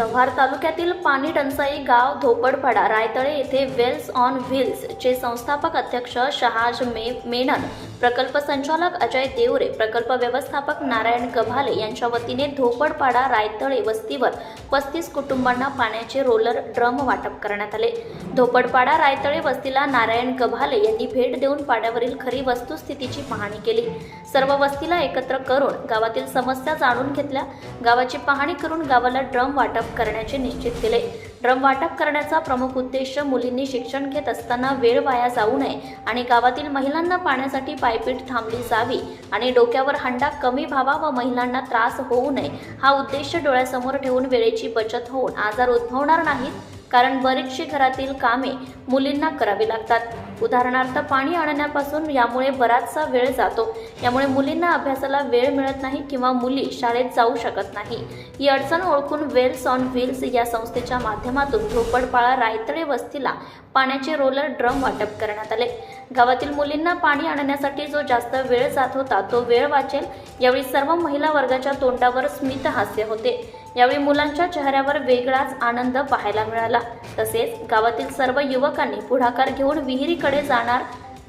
सव्हार तालुक्यातील पाणी टंचाई गाव धोपडपाडा रायतळे येथे वेल्स ऑन व्हील्स चे संस्थापक अध्यक्ष शहाज मे मेनन प्रकल्प संचालक अजय देवरे प्रकल्प व्यवस्थापक नारायण गभाले यांच्या वतीने धोपडपाडा रायतळे वस्तीवर पस्तीस कुटुंबांना पाण्याचे रोलर ड्रम वाटप करण्यात आले. धोपडपाडा रायतळे वस्तीला नारायण गभाले यांनी भेट देऊन पाड्यावरील खरी वस्तुस्थितीची पाहणी केली. सर्व वस्तीला एकत्र करून गावातील समस्या जाणून घेतल्या. गावाची पाहणी करून गावाला ड्रम वाटप करण्याचे निश्चित केले. ड्रम वाटप करण्याचा प्रमुख उद्देश मुलींनी शिक्षण घेत असताना वेळ वाया जाऊ नये आणि गावातील महिलांना पाण्यासाठी पायपीट थांबली जावी आणि डोक्यावर हंडा कमी व्हावा व महिलांना त्रास होऊ नये. हा उद्देश डोळ्यासमोर ठेवून वेळेची बचत होऊन आजार उद्भवणार नाहीत कारण बरीचशी घरातील कामे मुलींना करावी लागतात. उदाहरणार्थ पाणी आणण्यापासून यामुळे बराचसा वेळ जातो. यामुळे मुलींना अभ्यासाला वेळ मिळत नाही किंवा मुली शाळेत जाऊ शकत नाही. ही अडचण ओळखून वेल्स ऑन व्हील्स या संस्थेच्या माध्यमातून झोपडपाळा रायतळे वस्तीला पाण्याचे रोलर ड्रम वाटप करण्यात आले. गावातील मुलींना पाणी आणण्यासाठी जो जास्त वेळ जात होता तो वेळ वाचेल. यावेळी सर्व महिला वर्गाच्या तोंडावर स्मित हास्य होते. यावेळी मुलांच्या चेहऱ्यावर वेगळाच आनंद पाहायला मिळाला. तसेच गावातील सर्व युवकांनी पुढाकार घेऊन विहिरीकडे जाणार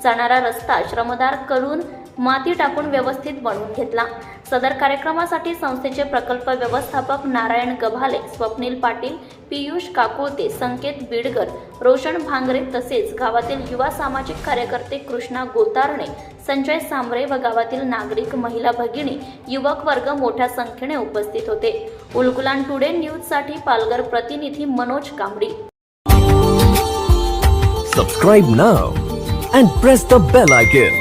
जाणारा रस्ता श्रमदार करून माती टाकून व्यवस्थित बनवून घेतला. सदर कार्यक्रमासाठी संस्थेचे प्रकल्प व्यवस्थापक नारायण गभाले स्वप्नील पाटील पियुष काकुळते संकेत बिडगर रोशन भांगरे तसेच गावातील युवा सामाजिक कार्यकर्ते कृष्णा गोतारणे संजय सांबरे व गावातील नागरिक महिला भगिनी युवक वर्ग मोठ्या संख्येने उपस्थित होते. उलगुलान टुडे न्यूजसाठी पालघर प्रतिनिधी Manoj Kambadi subscribe now and press the bell icon